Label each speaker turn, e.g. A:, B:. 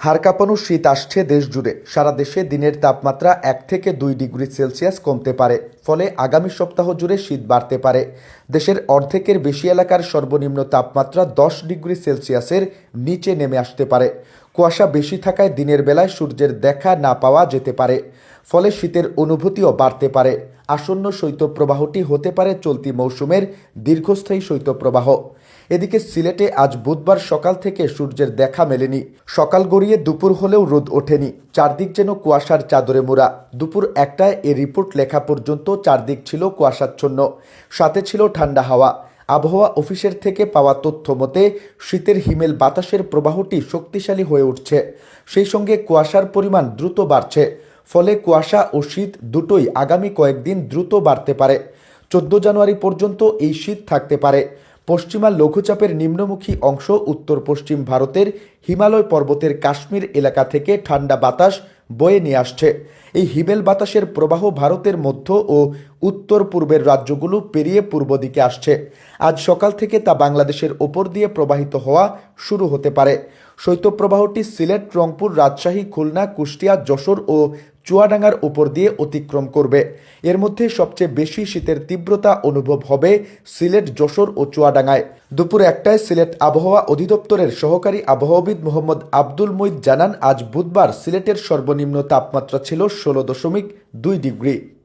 A: হাড় কাঁপানো শীত আসছে দেশ জুড়ে সারা দেশে দিনের তাপমাত্রা এক থেকে দুই ডিগ্রি সেলসিয়াস কমতে পারে। ফলে আগামী সপ্তাহ জুড়ে শীত বাড়তে পারে। দেশের অর্ধেকের বেশি এলাকার সর্বনিম্ন তাপমাত্রা দশ ডিগ্রি সেলসিয়াসের নিচে নেমে আসতে পারে। কুয়াশা বেশি থাকায় দিনের বেলায় সূর্যের দেখা না পাওয়া যেতে পারে। ফলে শীতের অনুভূতিও বাড়তে পারে। আসন্ন শৈত্যপ্রবাহটি হতে পারে চলতি মৌসুমের দীর্ঘস্থায়ী শৈত্যপ্রবাহ। এদিকে সিলেটে আজ বুধবার সকাল থেকে সূর্যের দেখা মেলেনি। সকাল গড়িয়ে দুপুর হলেও রোদ ওঠেনি। চারদিক যেন কুয়াশার চাদরে মোড়া। দুপুর একটায় এ রিপোর্ট লেখা পর্যন্ত চারদিক ছিল কুয়াশাচ্ছন্ন। সাথে ছিল ঠান্ডা হাওয়া। আবহাওয়া অফিসের থেকে পাওয়া তথ্য মতে, শীতের হিমেল বাতাসের প্রবাহটি শক্তিশালী হয়ে উঠছে। সেই সঙ্গে কুয়াশার পরিমাণ দ্রুত বাড়ছে। ফলে কুয়াশা ও শীত দুটোই আগামী কয়েকদিন দ্রুত বাড়তে পারে। চোদ্দ জানুয়ারি পর্যন্ত এই শীত থাকতে পারে। পশ্চিমা লঘুচাপের নিম্নমুখী অংশ উত্তর পশ্চিম ভারতের হিমালয় পর্বতের কাশ্মীর এলাকা থেকে ঠান্ডা বাতাস বয়ে নিয়ে আসছে। এই হিমেল বাতাসের প্রবাহ ভারতের মধ্য ও উত্তর পূর্বের রাজ্যগুলো পেরিয়ে পূর্ব দিকে আসছে। আজ সকাল থেকে তা বাংলাদেশের ওপর দিয়ে প্রবাহিত হওয়া শুরু হতে পারে। শৈত্যপ্রবাহটি সিলেট, রংপুর, রাজশাহী, খুলনা, কুষ্টিয়া, যশোর ও চুয়াডাঙ্গার উপর দিয়ে অতিক্রম করবে। এর মধ্যে সবচেয়ে বেশি শীতের তীব্রতা অনুভব হবে সিলেট, যশোর ও চুয়াডাঙ্গায়। দুপুর একটায় সিলেট আবহাওয়া অধিদপ্তরের সহকারী আবহাওয়াবিদ মোহাম্মদ আব্দুল মুইদ জানান, আজ বুধবার সিলেটের সর্বনিম্ন তাপমাত্রা ছিল ষোলো দশমিক দুই ডিগ্রি।